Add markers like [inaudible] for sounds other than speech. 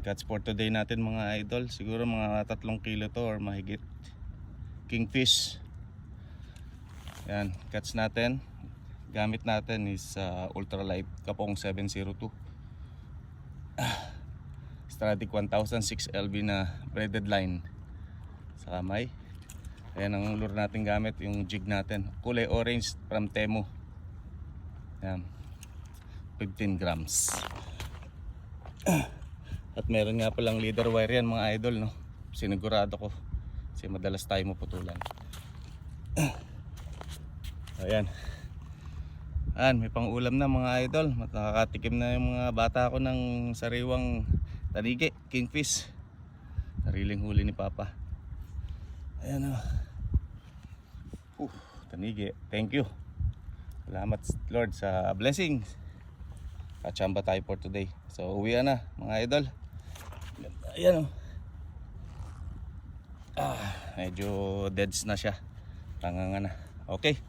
Catch for today natin mga idol. Siguro mga tatlong kilo to or mahigit. Kingfish. Yan, catch natin. Gamit natin is uh, ultralight kapong 702. [sighs] Stratic 1006 LB na braided line sa kamay. Ayan ang lure natin gamit, yung jig natin. Kulay orange from Temu. Ayan. 15 grams. [clears throat] At meron nga palang leader wire yan mga idol no. Sinigurado ko. Kasi madalas tayo maputulan. [clears throat] Ayan. Ayan, may pang ulam na mga idol. Nakakatikim na yung mga bata ko ng sariwang tanigi, kingfish. Sariling huli ni Papa. Ayan o. Uh, tanigi. Thank you. Salamat Lord sa blessings. Kachamba tayo for today. So uwi na mga idol. Ayan o. Ah, medyo deads na siya. Tanganga na. Okay.